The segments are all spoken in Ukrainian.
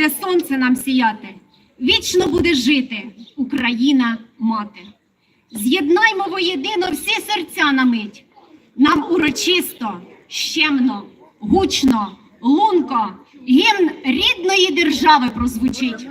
буде сонце нам сіяти, вічно буде жити Україна мати. З'єднаймо воєдино всі серця на мить. Нам урочисто, щемно, гучно, лунко, гімн рідної держави прозвучить.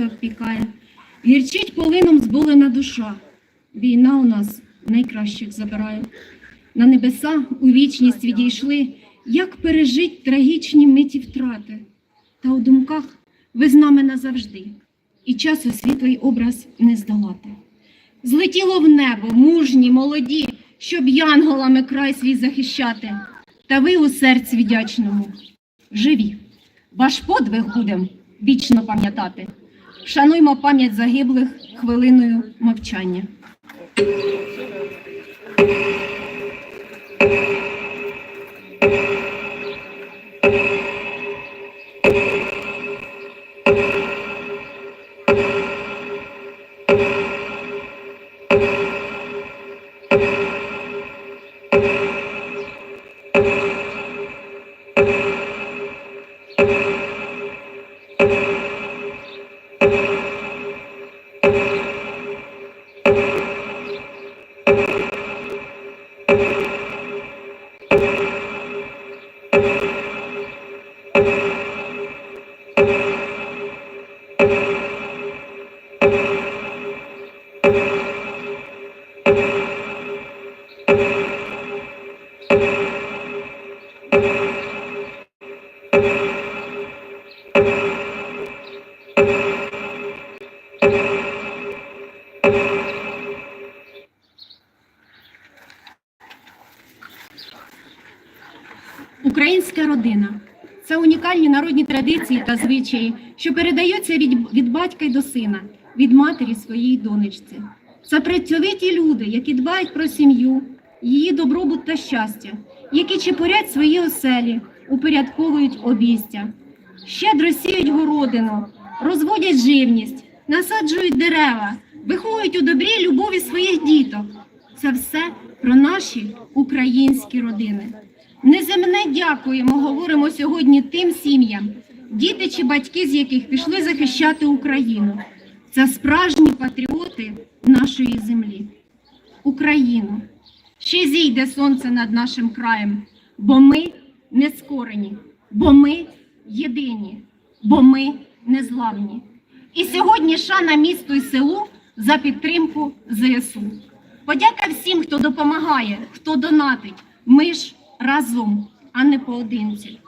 Серце обпікає, гірчить полином зболена душа. Війна у нас найкращих забирає. На небеса у вічність відійшли, як пережить трагічні миті втрати. Та у думках ви з нами назавжди, і часу світлий образ не здолати. Злетіло в небо, мужні, молоді, щоб янголами край свій захищати. Та ви у серці вдячному живі. Ваш подвиг будем вічно пам'ятати. Шануймо пам'ять загиблих хвилиною мовчання. Українська що передаються від, від батька й до сина, від матері своїй донечці. Це працьовиті люди, які дбають про сім'ю, її добробут та щастя, які чепурять свої оселі, упорядковують обійстя, щедро сіють городину, розводять живність, насаджують дерева, виховують у добрі любові своїх діток. Це все про наші українські родини. Неземне дякуємо, говоримо сьогодні тим сім'ям, діти чи батьки з яких пішли захищати Україну. Це справжні патріоти нашої землі. Україну. Ще зійде сонце над нашим краєм, бо ми не скорені, бо ми єдині, бо ми незламні. І сьогодні шана місту і селу за підтримку ЗСУ. Подяка всім, хто допомагає, хто донатить. Ми ж разом, а не поодинці.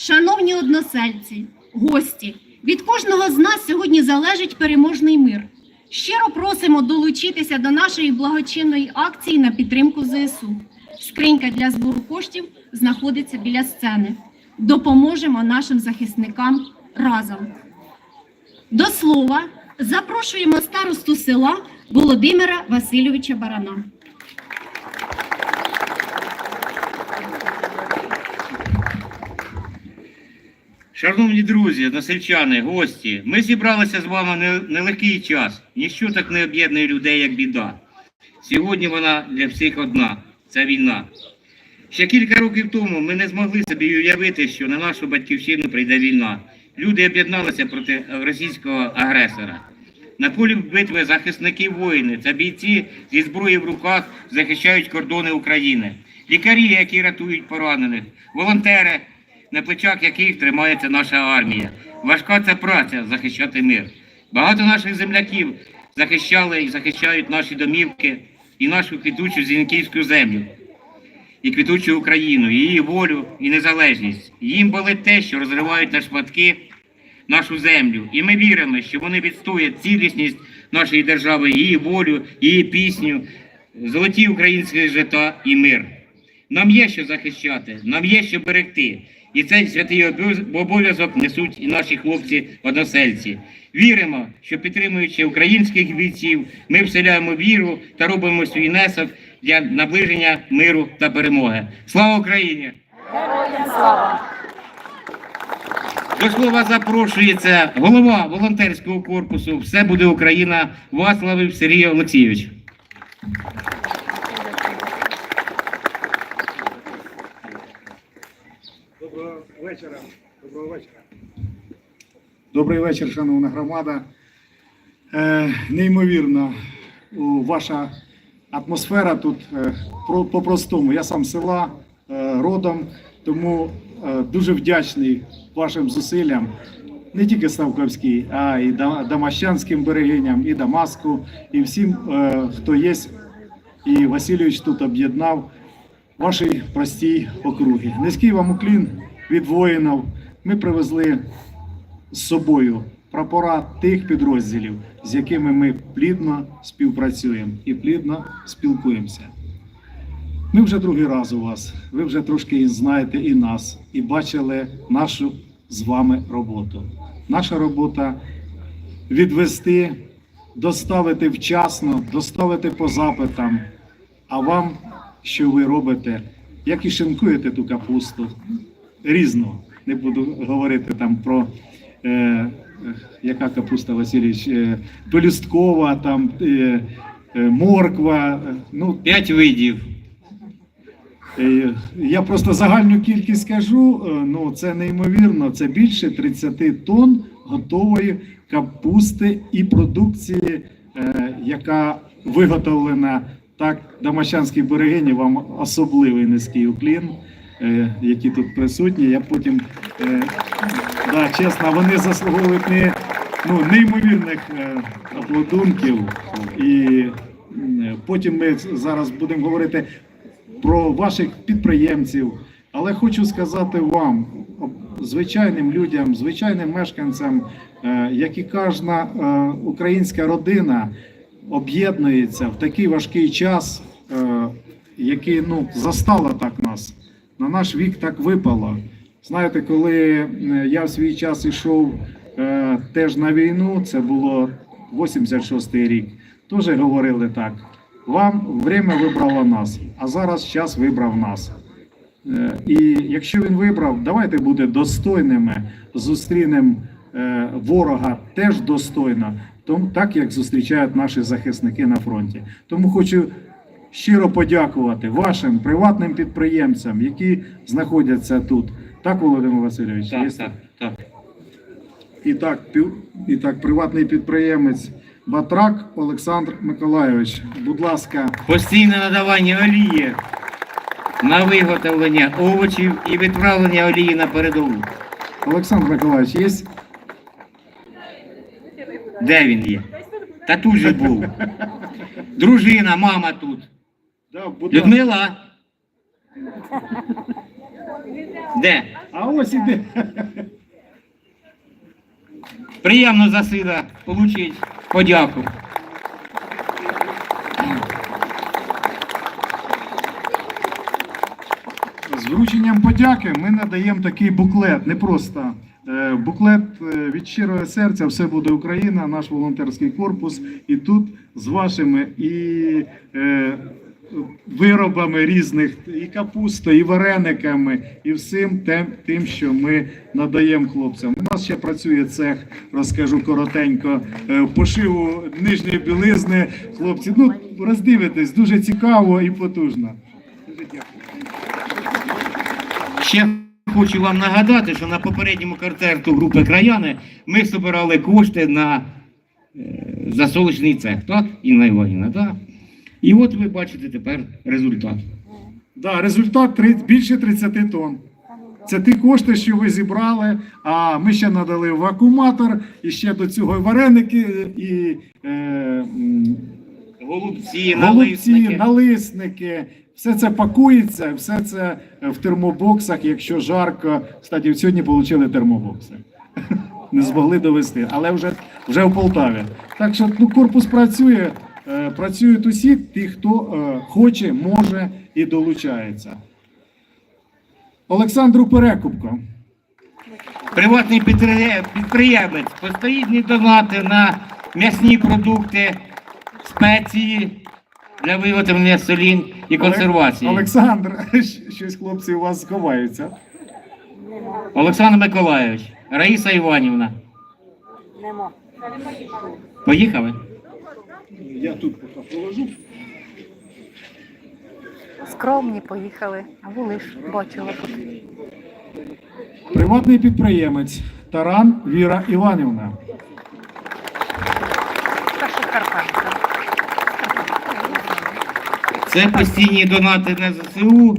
Шановні односельці, гості, від кожного з нас сьогодні залежить переможний мир. Щиро просимо долучитися до нашої благочинної акції на підтримку ЗСУ. Скринька для збору коштів знаходиться біля сцени. Допоможемо нашим захисникам разом. До слова, запрошуємо старосту села Володимира Васильовича Барана. Шановні друзі, односельчани, гості, ми зібралися з вами не- нелегкий час. Ніщо так не об'єднує людей, як біда. Сьогодні вона для всіх одна це війна. Ще кілька років тому ми не змогли собі уявити, що на нашу батьківщину прийде війна. Люди об'єдналися проти російського агресора. На полі битви захисники воїни це бійці зі зброєю в руках захищають кордони України, лікарі, які рятують поранених, волонтери, на плечах яких тримається наша армія. Важка це праця захищати мир. Багато наших земляків захищали і захищають наші домівки і нашу квітучу зінківську землю і квітучу Україну, її волю і незалежність. Їм болить те, що розривають на шматки нашу землю. І ми віримо, що вони відстоять цілісність нашої держави, її волю, її пісню, золоті українські жита і мир. Нам є що захищати, нам є що берегти. І цей святий обов'язок несуть і наші хлопці-односельці. Віримо, що підтримуючи українських бійців, ми вселяємо віру та робимо свій внесок для наближення миру та перемоги. Слава Україні! До слова запрошується голова волонтерського корпусу Все буде Україна Ваславів Сергій Олексійович. Доброго вечора. Доброго вечора. Добрий вечір, шановна громада. Е, неймовірно, ваша атмосфера тут е, про- по-простому. Я сам села е, родом, тому е, дуже вдячний вашим зусиллям. Не тільки Ставковській, а й Дамащанським берегиням, і Дамаску, і всім, е, хто є. І Васильович тут об'єднав вашій простій округі. Низький вам уклін від воїнів. Ми привезли з собою прапора тих підрозділів, з якими ми плідно співпрацюємо і плідно спілкуємося. Ми вже другий раз у вас. Ви вже трошки знаєте і нас, і бачили нашу з вами роботу. Наша робота відвести, доставити вчасно, доставити по запитам. А вам, що ви робите, як і шинкуєте ту капусту, різну. Не буду говорити там про е, яка капуста Васильович, е, пелюсткова, там е, е, морква. е, Ну, П'ять видів. Е, Я просто загальну кількість скажу. е, Ну це неймовірно. Це більше 30 тонн готової капусти і продукції, е, яка виготовлена так. Дамащанській берегині вам особливий низький уклін, які тут присутні. Я потім е, да, чесно, вони заслуговують не ну, неймовірних е, аплодунків. І потім ми зараз будемо говорити про ваших підприємців. Але хочу сказати вам, звичайним людям, звичайним мешканцям, е, як і кожна е, українська родина об'єднується в такий важкий час, е, який ну, нас. На наш вік так випало. Знаєте, коли е, я в свій час йшов е, теж на війну, це було 86-й рік, теж говорили так. Вам время вибрало нас, а зараз час вибрав нас. Е, І якщо він вибрав, давайте бути достойними, зустрінемо е, ворога теж достойно, тому так як зустрічають наші захисники на фронті. Тому хочу щиро подякувати вашим приватним підприємцям, які знаходяться тут. Так, Володимир Васильович? Так, так, так. і так, і так, приватний підприємець Батрак Олександр Миколайович. Будь ласка, Постійне надавання олії на виготовлення овочів і відправлення олії на передову. Олександр Миколайович, є Де він є? Та тут же був. Дружина, мама тут. Да, будь. Людмила. Де? А ось іде. Приємно засида сина подяку. З врученням подяки ми надаємо такий буклет, не просто е, буклет е, від щирого серця, все буде Україна, наш волонтерський корпус. І тут з вашими і. Е, виробами різних, і капустою, і варениками, і всім тим, тим, що ми надаємо хлопцям. У нас ще працює цех, розкажу коротенько, е, пошиву нижньої білизни. Хлопці, ну роздивитесь, дуже цікаво і потужно. Дуже дякую. Ще хочу вам нагадати, що на попередньому концерту групи Краяни ми збирали кошти на е, засолочний цех, так? Інна Іванівна, так? І от ви бачите тепер результат. Да, результат більше 30 тонн. Це ті кошти, що ви зібрали. А ми ще надали вакууматор, і ще до цього вареники, і е, Голубці, голубці, налисники. налисники. Все це пакується, все це в термобоксах, якщо жарко. Кстати, сьогодні отримали термобокси. Не змогли довести, але вже, вже в Полтаві. Так що ну, корпус працює, працюють усі ті, хто е, хоче, може і долучається. Олександру Перекупко. Приватний підприє- підприємець, постійні донати на м'ясні продукти, спеції для виготовлення солінь і консервації. Олександр, щось хлопці у вас сховаються. Олександр Миколайович, Раїса Іванівна. Нема. Поїхали? Я тут поки положу. Скромні поїхали, а були ж бачила тут. Приватний підприємець Таран Віра Іванівна. Це постійні донати на ЗСУ.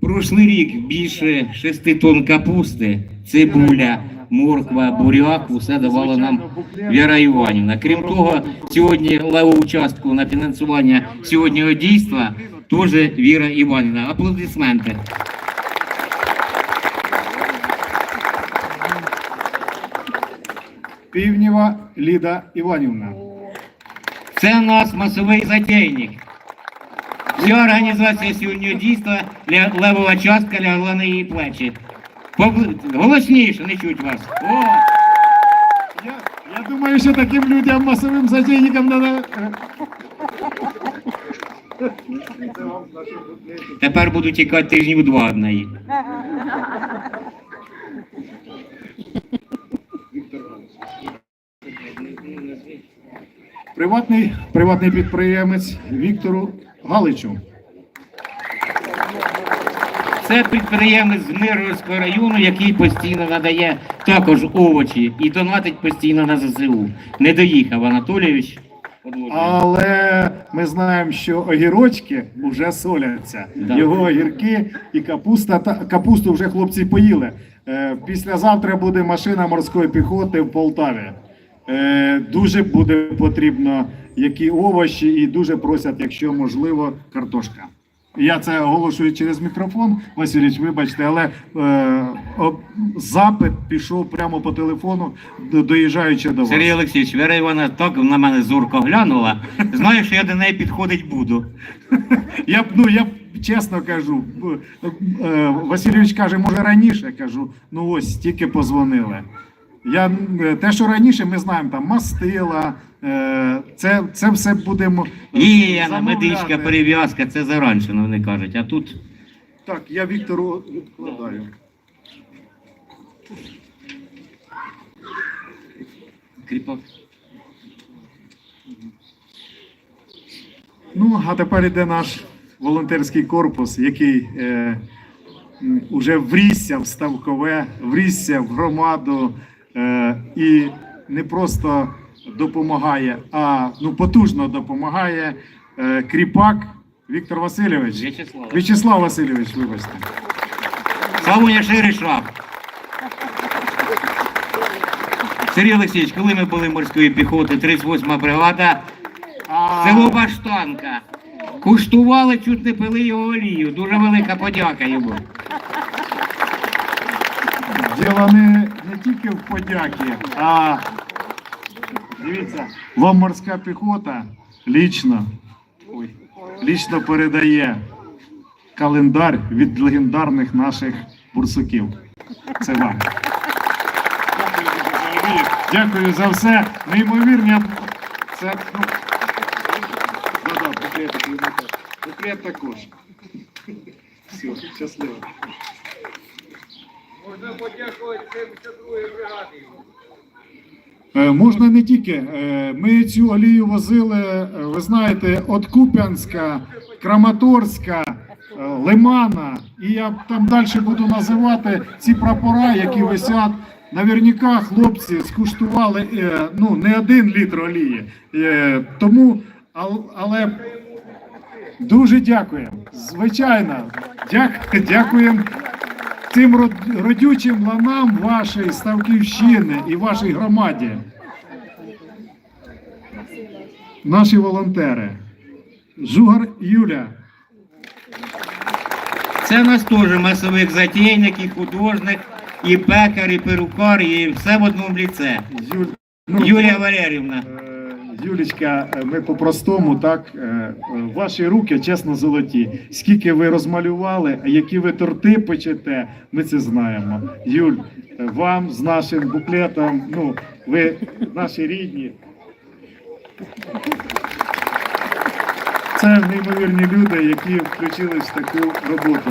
Прошлий рік більше 6 тонн капусти, цибуля, морква, буряк, усе давала нам Віра Іванівна. Крім того, сьогодні леву частку на фінансування сьогоднішнього дійства теж Віра Іванівна. Аплодисменти. Півнєва Ліда Іванівна. Це у нас масовий затейник. Вся організація сьогоднішнього дійства левова частка лягла на її плечі. Голосніше, не чуть вас. О! Я, я думаю, що таким людям масовим затейникам треба. Тепер буду тікати тижнів два від неї. Приватний, приватний підприємець Віктору Галичу. Це підприємець з Миргородського району, який постійно надає також овочі і донатить постійно на ЗСУ. Не доїхав Анатолійович. Але ми знаємо, що огірочки вже соляться. Да. Його огірки і капуста та капусту вже хлопці поїли. Е, післязавтра буде машина морської піхоти в Полтаві. Е, дуже буде потрібно які овочі, і дуже просять, якщо можливо, картошка. Я це оголошую через мікрофон, Васильович, вибачте, але е, запит пішов прямо по телефону, доїжджаючи до вас. Сергій Олексійович, Віра Івановна так на мене зорко глянула. Знаю, що я до неї підходить буду. Я б ну я б чесно кажу, е, Васильович каже, може раніше кажу. Ну ось тільки позвонили. Я е, те, що раніше ми знаємо, там мастила, це, це все будемо замовляти. медичка, перев'язка, це заранчено, вони кажуть. А тут Так, я Віктору відкладаю. кріпак. Ну, а тепер іде наш волонтерський корпус, який е, м, уже врісся в ставкове, врісся в громаду е, і не просто допомагає, а ну, потужно допомагає е, кріпак Віктор Васильович. В'ячеслав. В'ячеслав Васильович, вибачте. Славуня Ширишак. Сергій Олексійович, коли ми були морської піхоти, 38 бригада, село Баштанка. Куштували, чуть не пили його олію. Дуже велика подяка йому. Діло не, не тільки в подяки, а дивіться, вам морська піхота лічно, ой, передає календар від легендарних наших бурсуків. Це вам. Дякую за все. Неймовірні. Це ну, буклет. буклет також. Все, щасливо. Е, Можна не тільки. Е, Ми цю олію возили, е, ви знаєте, від Куп'янська, Краматорська, е, Лимана. І я там далі буду називати ці прапора, які висять. Наверняка хлопці скуштували е, ну, не один літр олії. Е, Тому, ал- але дуже дякуємо. Звичайно, дяк, дякуємо тим родючим ланам вашої Ставківщини і вашій громаді. Наші волонтери. Жугар Юля. Це нас теж масовик затейник, і художник, і пекар, і перукар, і все в одному ліце. Ну, Юлія Валерівна. Юлічка, е, ми по-простому, так, е, е, ваші руки чесно золоті. Скільки ви розмалювали, які ви торти печете, ми це знаємо. Юль, вам з нашим буклетом, ну, ви наші рідні. Це неймовірні люди, які включились в таку роботу.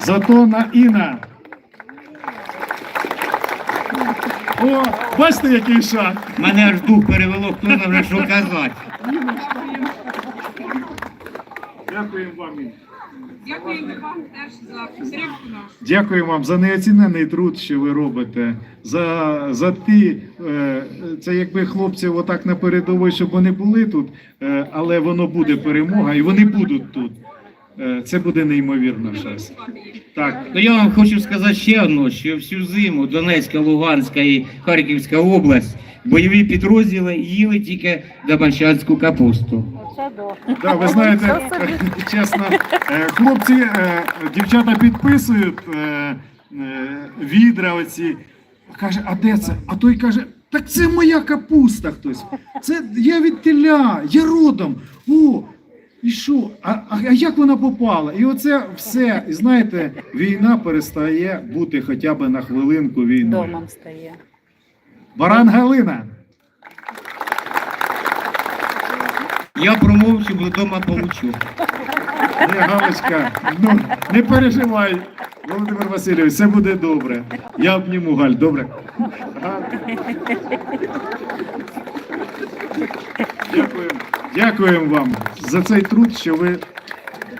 Затона Іна. О, бачите, який шаг. Мене аж дух перевело, хто нам вже що казати. Дякуємо вам. Дякуємо вам теж за підтримку нашу. Дякую вам за неоцінений труд, що ви робите. За, за ті, е, це якби хлопців отак на передовій, щоб вони були тут, е, але воно буде перемога, і вони будуть тут. Е, це буде неймовірно щось. Так, Ну я вам хочу сказати ще одне, що всю зиму Донецька, Луганська і Харківська область бойові підрозділи їли тільки домашнянську капусту. Да, ви знаєте, чесно, е, хлопці, е, дівчата підписують відра оці. Каже, а де це? А той каже, так це моя капуста хтось. Це я від теля, я родом. О, і що? А, а, а як вона попала? І оце все. І знаєте, війна перестає бути хоча б на хвилинку війною. Домом стає. Баран Галина. Я промовчу, бо вдома получу. Не, Галочка, ну не переживай, Володимир Васильович, все буде добре. Я обніму Галь, добре. Галь. Дякуємо, вам за цей труд, що ви.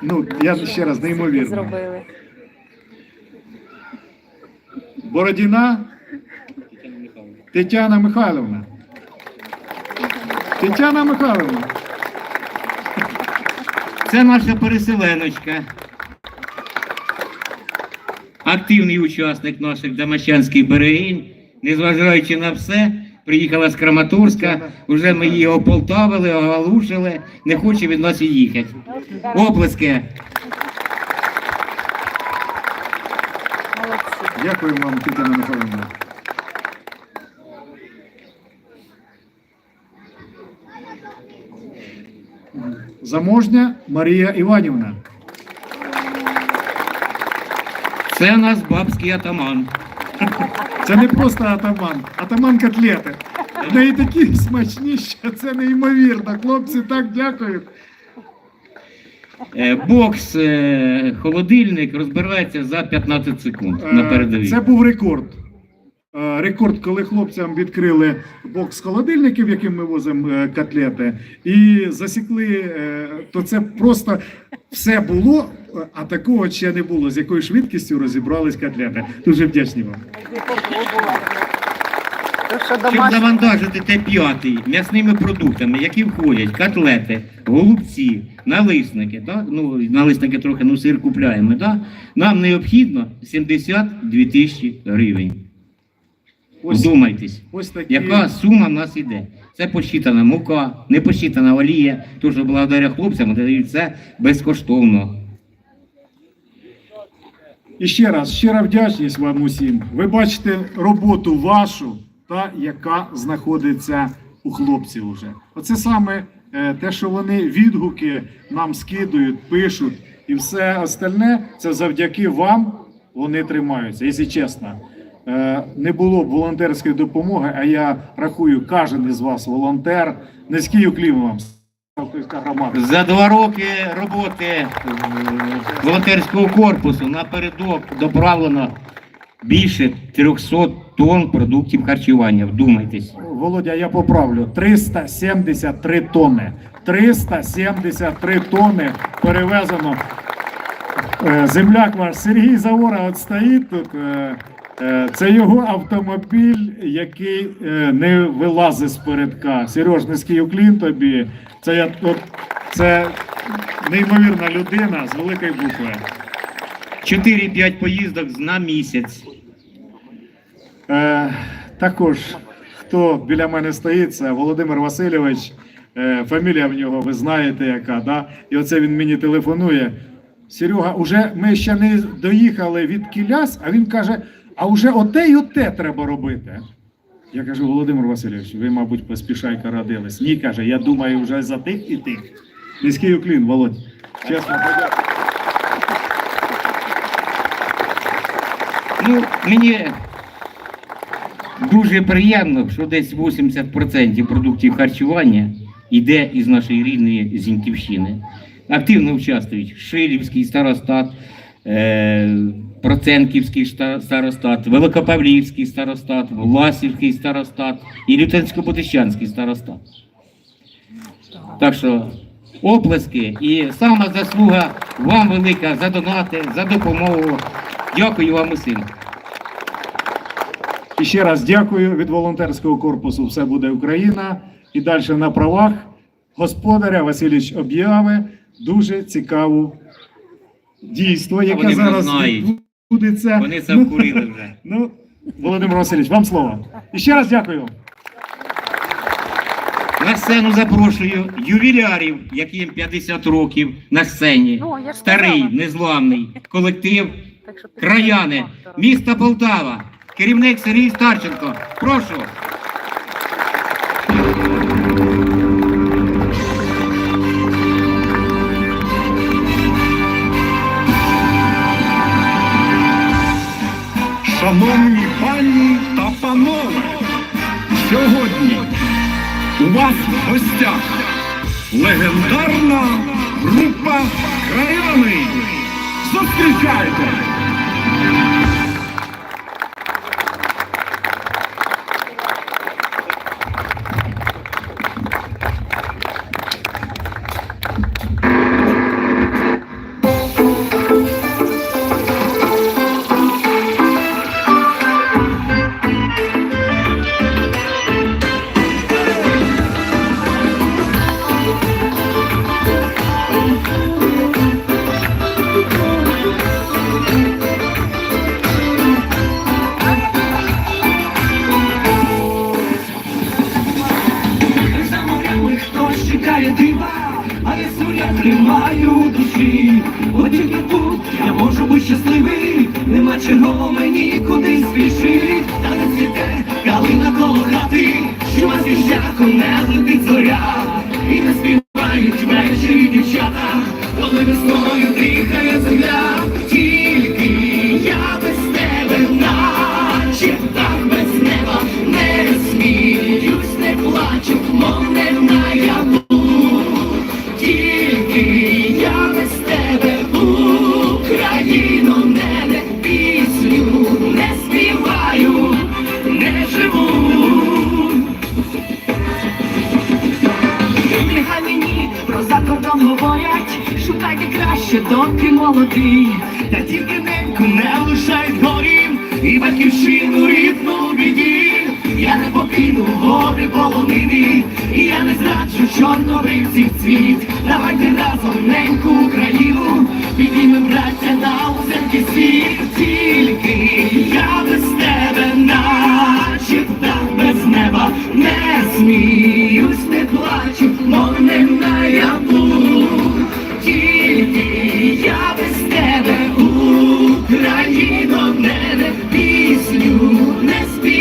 Ну, я ще раз неймовірно. Зробили. Бородіна Тетяна Михайловна. Тетяна Михайловна. Це наша переселеночка. Активний учасник наших домашнянських берегинь, незважаючи на все, приїхала з Краматорська, вже ми її ополтавили, огалушили, не хоче від нас і їхати. Оплески. Дякуємо вам, Тетяна Михайловна. Заможня Марія Іванівна. Це у нас бабський атаман. Це не просто атаман, атаман котлети. В неї такі смачні, що це неймовірно. Хлопці, так дякую. Е, Бокс, е, холодильник розбирається за 15 секунд Е, на передовій. Це був рекорд. Е, Рекорд, коли хлопцям відкрили бокс холодильників, яким ми возимо е, котлети, і засікли, е, то це просто все було, а такого ще не було. З якою швидкістю розібрались котлети. Дуже вдячні вам. Щоб завантажити Т5 м'ясними продуктами, які входять котлети, голубці, налисники, так? Ну, налисники трохи ну, сир купляємо, так? нам необхідно 72 тисячі гривень. Ось, Вдумайтесь, ось такі. яка сума в нас іде. Це посчитана мука, не посчитана олія, тому що благодаря хлопцям дають це безкоштовно. І ще раз, щира вдячність вам усім. Ви бачите роботу вашу, та яка знаходиться у хлопців уже. Оце саме е, те, що вони відгуки нам скидують, пишуть. і все остальне це завдяки вам вони тримаються, якщо чесно. Е, Не було б волонтерської допомоги, а я рахую, кожен із вас волонтер. Низький уклін вам. За два роки роботи е, волонтерського корпусу напередок доправлено більше 300 тонн продуктів харчування. Вдумайтесь. Володя, я поправлю. 373 тонни. 373 тонни перевезено. Е, Земляк ваш Сергій Завора от стоїть тут. Е, Це його автомобіль, який е, не вилазить з передка. Сереж, низький уклін тобі. Це, я, от, це неймовірна людина з великої букви. 4-5 поїздок на місяць. Е, також, хто біля мене стоїть, це Володимир Васильович. Е, фамілія в нього, ви знаєте, яка, да? І оце він мені телефонує. Серега, уже ми ще не доїхали від Кіляс, а він каже: а вже оте й оте треба робити. Я кажу, Володимир Васильович, ви, мабуть, поспішайка родились. Ні, каже, я думаю, вже за тих і тих. Низький уклін, Володь. Чесно. Ну, мені дуже приємно, що десь 80% продуктів харчування йде із нашої рідної Зіньківщини. Активно участвують Шилівський старостат, е, Проценківський старостат, Великопавлівський старостат, Власівський старостат і Лютенсько-Будищанський старостат. Так що оплески і сама заслуга вам велика за донати, за допомогу. Дякую вам усім. І ще раз дякую від волонтерського корпусу. Все буде Україна. І далі на правах господаря Васильович об'яви дуже цікаву дійство, яке зараз знають. це. Вони це Ну, вкурили вже. Ну, Володимир Васильович, вам слово. І ще раз дякую. На сцену запрошую ювілярів, яким 50 років на сцені. Ну, Старий, сказала. незламний колектив Так що Краяни, міста Полтава, керівник Сергій Старченко. Прошу. Вас в гостях легендарна група краяни. Зустрічайте! Чекає а я суря тримаю душі. От тільки тут я можу бути щасливий, нема чого мені куди спішить. Та не цвіте калина коло хати, що на свіщаку не летить зоря, і не співають ввечері дівчата, коли весною геть, шукайте краще, доки молодий, та тільки неньку не лишай горім, і батьківщину рідну біді, я не покину гори полонини, і я не зраджу всіх цвіт. Давайте разом неньку Україну, підійми, браття, на узенький світ, тільки я без тебе наче Там без неба не сміюсь, не плачу, мов не на яблу я без тебе, Україно, мене пісню не спів.